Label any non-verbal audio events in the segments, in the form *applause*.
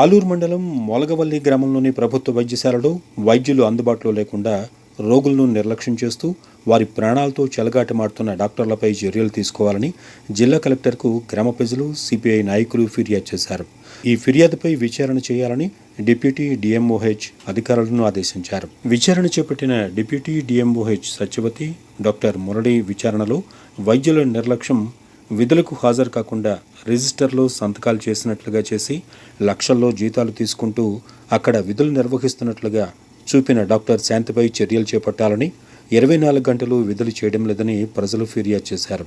ఆలూరు మండలం మొలగవల్లి గ్రామంలోని ప్రభుత్వ వైద్యశాలలో వైద్యులు అందుబాటులో లేకుండా రోగులను నిర్లక్ష్యం చేస్తూ వారి ప్రాణాలతో చెలగాటమాడుతున్న డాక్టర్లపై చర్యలు తీసుకోవాలని జిల్లా కలెక్టర్కు గ్రామ ప్రజలు సిపిఐ నాయకులు ఫిర్యాదు చేశారు. ఈ ఫిర్యాదుపై విచారణ చేయాలని డిప్యూటీ డిఎంఓహెచ్ అధికారులను ఆదేశించారు. విచారణ చేపట్టిన deputy DMOH Satyavathi doctor Murali విచారణలో వైద్యుల నిర్లక్ష్యం విధులకు హాజరు కాకుండా రిజిస్టర్లో సంతకాలు చేసినట్లుగా చేసి లక్షల్లో జీతాలు తీసుకుంటూ అక్కడ విధులు నిర్వహిస్తున్నట్లుగా చూపిన డాక్టర్ శాంతిపై చర్యలు చేపట్టాలని ఇరవై నాలుగు గంటలు విధులు చేయడం లేదని ప్రజలు ఫిర్యాదు చేశారు.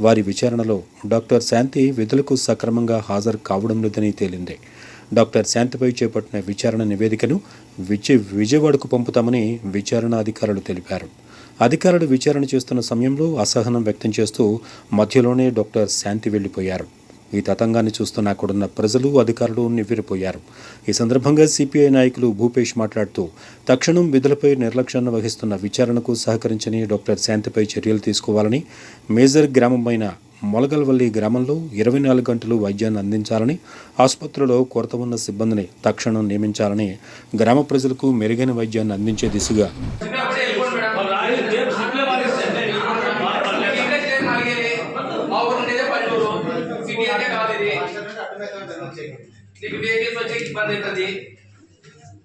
వారి విచారణలో డాక్టర్ శాంతి విధులకు సక్రమంగా హాజరు కావడం లేదని తేలింది. డాక్టర్ శాంతిపై చేపట్టిన విచారణ నివేదికను విజయ విజయవాడకు పంపుతామని విచారణ అధికారులు తెలిపారు. అధికారులు విచారణ చేస్తున్న సమయంలో అసహనం వ్యక్తం చేస్తూ మధ్యలోనే డాక్టర్ శాంతి వెళ్ళిపోయారు ఈ తతంగాన్ని చూస్తున్న అక్కడున్న ప్రజలు అధికారులు నివ్వెరపోయారు. ఈ సందర్భంగా సిపిఐ నాయకులు భూపేష్ మాట్లాడుతూ తక్షణం విధులపై నిర్లక్ష్యాన్ని వహిస్తున్న విచారణకు సహకరించని డాక్టర్ శాంతిపై చర్యలు తీసుకోవాలని మేజర్ గ్రామమైన మొలగల్వల్లి గ్రామంలో ఇరవై నాలుగు గంటలు వైద్యాన్ని అందించాలని ఆసుపత్రిలో కొరత ఉన్న సిబ్బందిని తక్షణం నియమించాలని గ్రామ ప్రజలకు మెరుగైన వైద్యాన్ని అందించే దిశగా మా ఊరు ఉండేదే పల్లెటూరు సిటీ అంటే కాదు ఇది నీకు వెహికల్స్ వచ్చే ఇబ్బంది అవుతుంది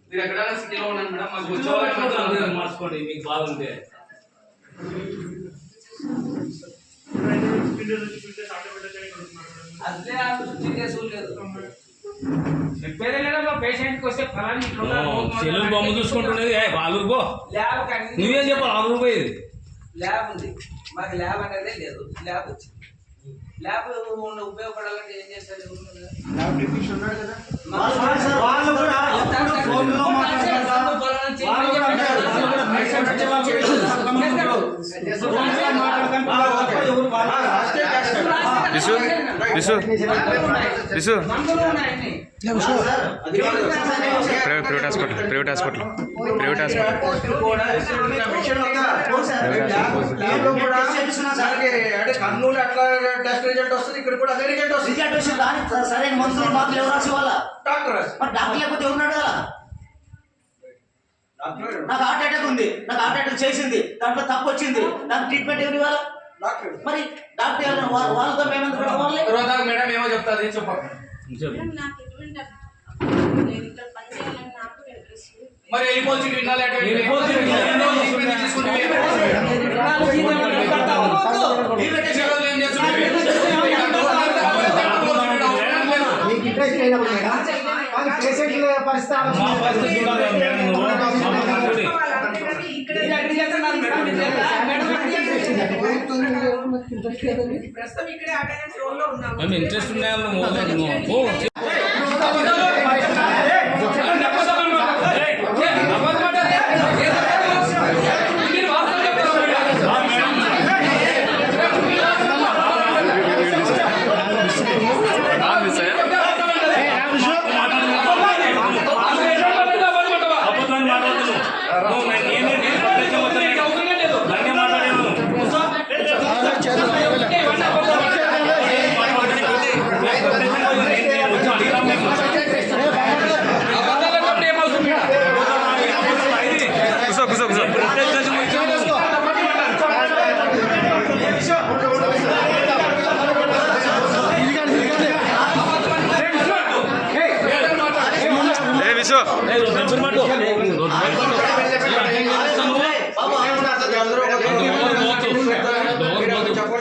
మీరు ఎక్కడైనా సిటీలో ఉన్నాను మేడం మాకు వచ్చే మార్చుకోండి మీకు బాగుంటే. అదే ఆ దృష్టి చేసుకోలేదు చెప్పేదే లేదమ్మా పేషెంట్కి వస్తే ఫలాని ఇట్లా ఉన్నారు, రోగం సెల్లు ఉంది. బొమ్మ చూసుకుంటున్నది ఏ ఆలూరు పో ల్యాబ్ కానీ నువ్వేం చెప్పాలి? ఆలూరు పోయేది. ల్యాబ్ ఉంది. మాకు ల్యాబ్ అనేది లేదు. ల్యాబ్ వచ్చింది. ల్యాబ్ ఉపయోగపడాలంటే ఏం చేస్తారు? కూడా ఎప్పుడు ఫోన్లో మాట్లాడతారు. వాళ్ళు కూడా అంటారు. వాళ్ళు కూడా పేషెంట్ వచ్చే వాళ్ళు చేస్తారు. ఫోన్లో మాట్లాడతారు. ఎవరు వాళ్ళు విసు విసు విసు private private hospital private hospital private hospital. Kurnool అట్లా టెస్ట్ రిజల్ట్ వస్తుంది ఇక్కడ కూడా అదే రిజల్ట్ వస్తుంది రిజల్ట్ వచ్చి దానికి సరైన మందులు మాత్రం ఎవరు రాసి వాళ్ళ డాక్టర్. మరి డాక్టర్ లేకపోతే ఎవరున్నాడు కదా నాకు హార్ట్ అటాక్ ఉంది. నాకు హార్ట్ అటాక్ చేసింది. దాంట్లో తప్పు వచ్చింది. నాకు ట్రీట్మెంట్ ఎవరు ఇవ్వాలి? మరి డాక్టర్ ఎవరు? వా- వాళ్ళతో రావాలి రోజా మేడం ఏమో చెప్తాది చెప్పండి చెప్పు మేడం నాకు ఎటువంటి అభ్యంతరం లేదు ఇక్కడ పని చేయాలని నాకు ఇంట్రెస్ట్ ఉంది. మరి వెళ్ళిపోవచ్చు వినాలి అటువంటి వెళ్ళిపోవచ్చు, వినాలి. ఎన్నో తీసుకుని తీసుకుని ఏం మీకు ఇంట్రెస్ట్ లేనప్పుడు మేడం కానీ పేషెంట్ల పరిస్థితి మా పరిస్థితి చూడాలి మేడం నువ్వు మా పరిస్థితి చూడు. ప్రస్తుతం ఇక్కడే అటెండెన్స్ రోల్లో ఉన్నాము మేము ఇంట్రెస్ట్ ఉన్నాయని *laughs* నువ్వు నువ్వు పో. అబద్ధాన్ని మాట్లాడుతున్నావు. నువ్వు నేను- నేనే- నేను ప్రత్యేకంగా వస్తున్నాను. నన్నే మాట్లాడాను. కూసో కూసో కూసో ఏ విసు చెప్పవలసిన అందరూ అందరూ కలిసి ఒకటి ఇప్పుడు ఆయన అబద్ధం మాట్లాడతామా? నేను- నేను వచ్చాను, నేను ఎప్పుడు వచ్చాను? నువ్వు ఓడి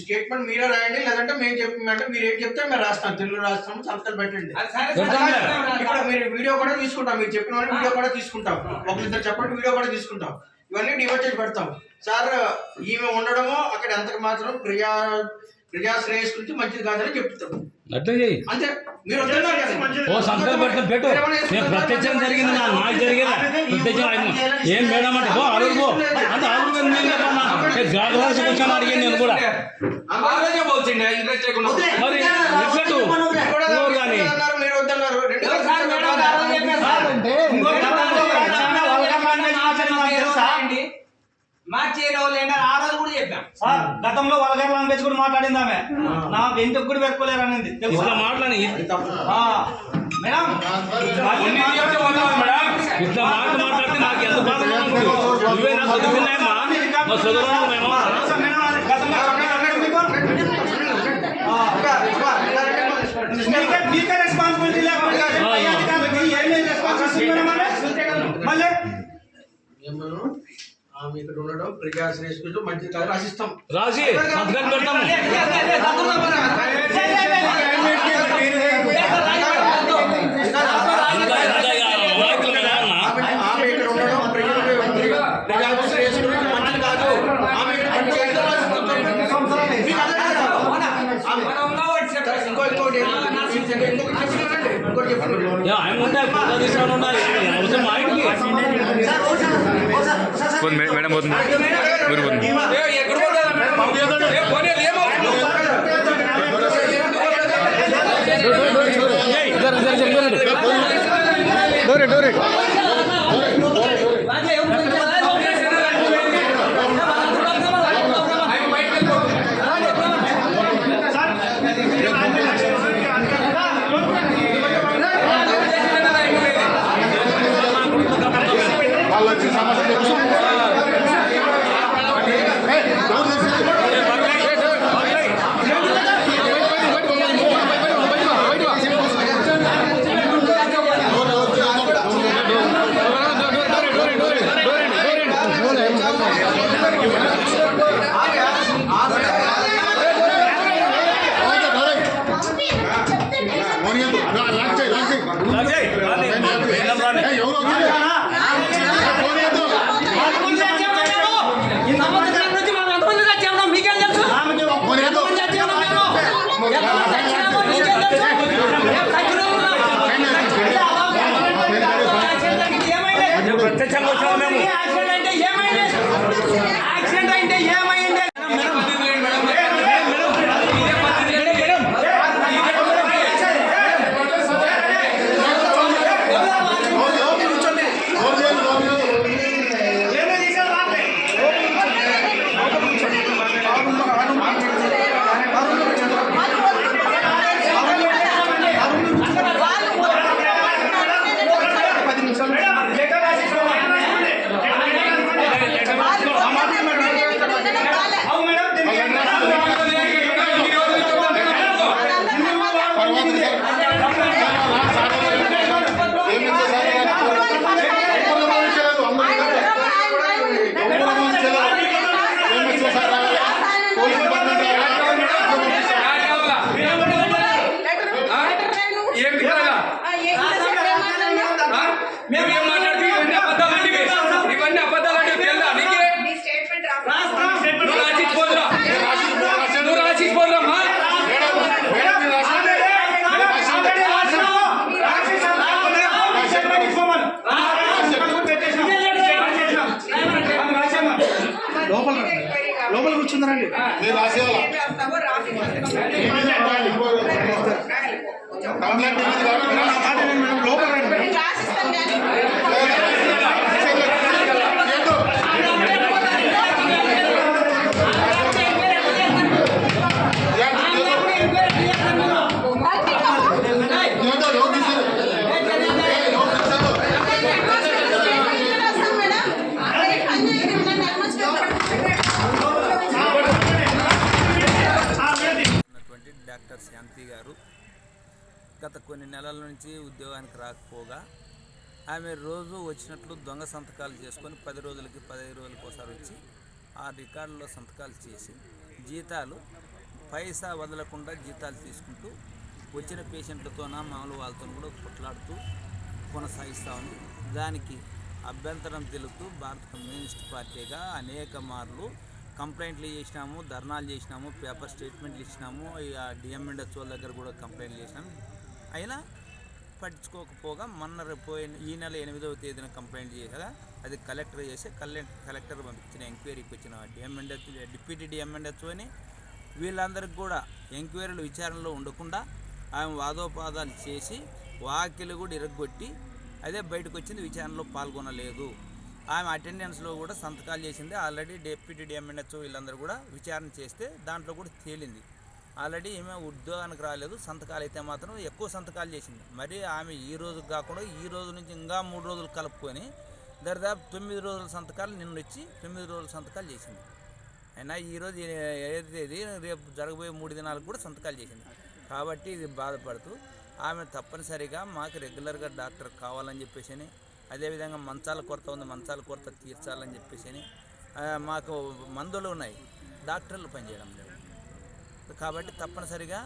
స్టేట్మెంట్ మీరే రాయండి లేదంటే మేము చెప్పమంటే మీరు ఏం చెప్తే మేము రాస్తాం తెలుగు రాస్తాం సంతకాలు పెట్టండి. ఇక్కడ మీరు వీడియో కూడా తీసుకుంటాం మీరు చెప్పిన వాళ్ళు వీడియో కూడా తీసుకుంటాం. ఒకరిద్దరు చెప్పండి వీడియో కూడా తీసుకుంటాం. ఇవన్నీ డివైడ్ చేసి పెడతాం. సార్ ఈమె ఉండడము అక్కడ ఎంతకు మాత్రం ప్రియా ప్రజాశ్రేయస్ గురించి మంచిది కాదని చెప్తాం అట్లా చెయ్యి. అంతే. మీరు. ఓ సంతకం పెడతాం పెట్టు. నేను ప్రత్యక్షం జరిగింది నా నాకు జరిగేదా? ప్రత్యక్షం ఏం మేడం అంటే ఓ అడుగు పో. అంటే అడుగు గ్రాడ్యుయేషన్ వచ్చాను అడిగాను నేను కూడా. మరి కానీ. ఇంకో గతంలో చాలా వల్గర్ లాంగ్వేజ్ మార్చారు మాకు తెలుసా? మార్చి వాళ్ళు ఏంటంటే ఆ రోజు కూడా చెప్పాం సార్ గతంలో వల్గర్ లాంగ్వేజ్ కూడా మాట్లాడింది ఆమె నాకు ఎందుకు కూడా పెట్టుకోలేరు అనేది తెలుసా మాట్లాడి మేడం ఇట్లా మాట మాట్లాడితే నాకు ఎంత బాధ నువ్వే చదువుకున్నాయమ్మా మా చదువుకున్నావు మేము మీకు? రెస్పాన్సిబిలిటీ లేకుండా మళ్ళీ? ఇక్కడ ఉండడం ప్రజాశ్రేయస్ గురించి మంచిది కాదు రాసిస్తాం రాసి సంతకం పెడతాము ఇంకా ఇంకా ఇక నాయకుల మీద ఏమన్నా? ఆమె ఆమె ఇక్కడ ఉండడం ప్రజలకు ప్రజాశ్రేయస్ గురించి మంచిది కాదు ఆమె ఇక్కడ పని చేయడం రాసిస్తాం. మీకు అర్థం కాదా? ఆమె- ఇంకో ఇంకోటి ఏంటంటే, ఇంకొకటి చెప్తున్నానండి. ఇంకోటి చెప్తున్నాను ఏ, ఆయన ఉండాలి అవసరం మా పోతుంది మేడం పోతుంది. ఊరు పోతుంది. ఏ, ఎక్కడ పోతుందా. మేడం ఏ, ప్రత్యక్షంగా వచ్చాము మేము యాక్సిడెంట్ అంటే ఏమైంది ఇదే పద్ధతి లేదు మేడం. ఇదే పద్ధతి లేదు. అవును మేడం దీనికి ఏం ఈ రోజు నుంచి కూడా మేడం. యాడ్ కావాలా? ఆ? ఏం కావాలా? ఆ? మేమేం మాట్లాడితే ఇవన్నీ అబద్ధాలండి ఇవి. ఇవన్నీ అబద్ధాలండి తెలుదా నీకే నువ్వు రాసిపోదురా నువ్వు రాసిపోదురా అమ్మా లోపల లోపల కూర్చుందరండి లోపల గత కొన్ని నెలల నుంచి ఉద్యోగానికి రాకపోగా ఆమె రోజు వచ్చినట్లు దొంగ సంతకాలు చేసుకొని పది రోజులకి పదిహేను రోజులకి ఒకసారి వచ్చి ఆ రికార్డులో సంతకాలు చేసి జీతాలు పైసా వదలకుండా జీతాలు తీసుకుంటూ వచ్చిన పేషెంట్లతోన మామూలు వాళ్ళతో కూడా కొట్లాడుతూ కొనసాగిస్తూ ఉంది. దానికి అభ్యంతరం తెలుపుతూ భారత కమ్యూనిస్ట్ పార్టీగా అనేక మార్లు కంప్లైంట్లు చేసినాము ధర్నాలు చేసినాము పేపర్ స్టేట్మెంట్లు ఇచ్చినాము. ఇక డిఎంఎండ్ఎస్ వాళ్ళ దగ్గర కూడా కంప్లైంట్లు చేసినాము. అయినా పట్టించుకోకపోగా మొన్న పోయిన ఈ నెల ఎనిమిదవ తేదీన కంప్లైంట్ చేశాక అది కలెక్టర్ చేసి కలెక్టర్ కలెక్టర్ పంపించిన ఎంక్వైరీకి వచ్చిన డిఎంఎండ్ఎస్ డిప్యూటీ డిఎంఎండ్ఎస్ అని వీళ్ళందరికీ కూడా ఎంక్వైరీలు విచారణలో ఉండకుండా ఆమె వాదోపాదాలు చేసి వాకిలు కూడా ఇరగొట్టి అదే బయటకు వచ్చింది విచారణలో పాల్గొనలేదు. ఆమె అటెండెన్స్లో కూడా సంతకాలు చేసింది. ఆల్రెడీ డిప్యూటీ డిఎంఎన్హెచ్ వీళ్ళందరూ కూడా విచారణ చేస్తే దాంట్లో కూడా తేలింది. ఆల్రెడీ ఈమె ఉద్యోగానికి రాలేదు సంతకాలు అయితే మాత్రం ఎక్కువ సంతకాలు చేసింది. మరి ఆమె ఈ రోజు కాకుండా ఈ రోజు నుంచి ఇంకా మూడు రోజులు కలుపుకొని దరిదాపు తొమ్మిది రోజుల సంతకాలు నిన్న వచ్చి తొమ్మిది రోజుల సంతకాలు చేసింది. అయినా ఈరోజు ఏది తేదీ రేపు జరగబోయే మూడు దినాలకు కూడా సంతకాలు చేసింది. కాబట్టి ఇది బాధపడుతూ ఆమె తప్పనిసరిగా మాకు రెగ్యులర్గా డాక్టర్ కావాలని చెప్పేసి అని, అదేవిధంగా మంచాల కొరత ఉంది మంచాల కొరత తీర్చాలని చెప్పేసి అని, మాకు మందులు ఉన్నాయి. డాక్టర్లు పనిచేయడం లేదు. కాబట్టి తప్పనిసరిగా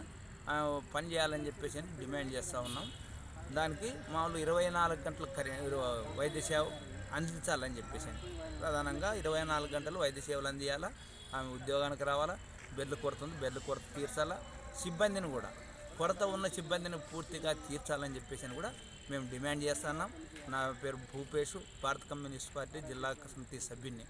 పని చేయాలని చెప్పేసి అని డిమాండ్ చేస్తూ ఉన్నాం. దానికి మామూలు ఇరవై నాలుగు గంటల వైద్య సేవ అందించాలని చెప్పేసి ప్రధానంగా ఇరవై నాలుగు గంటలు వైద్య సేవలు అందియాలా ఆమె ఉద్యోగానికి రావాలా బెడ్లు కొరత ఉంది బెడ్లు కొరత తీర్చాలా సిబ్బందిని కూడా కొరత ఉన్న సిబ్బందిని పూర్తిగా తీర్చాలని చెప్పేసి అని కూడా మేము డిమాండ్ చేస్తున్నాం నా పేరు భూపేష్ భారత కమ్యూనిస్ట్ పార్టీ జిల్లా సమితి సభ్యుడిని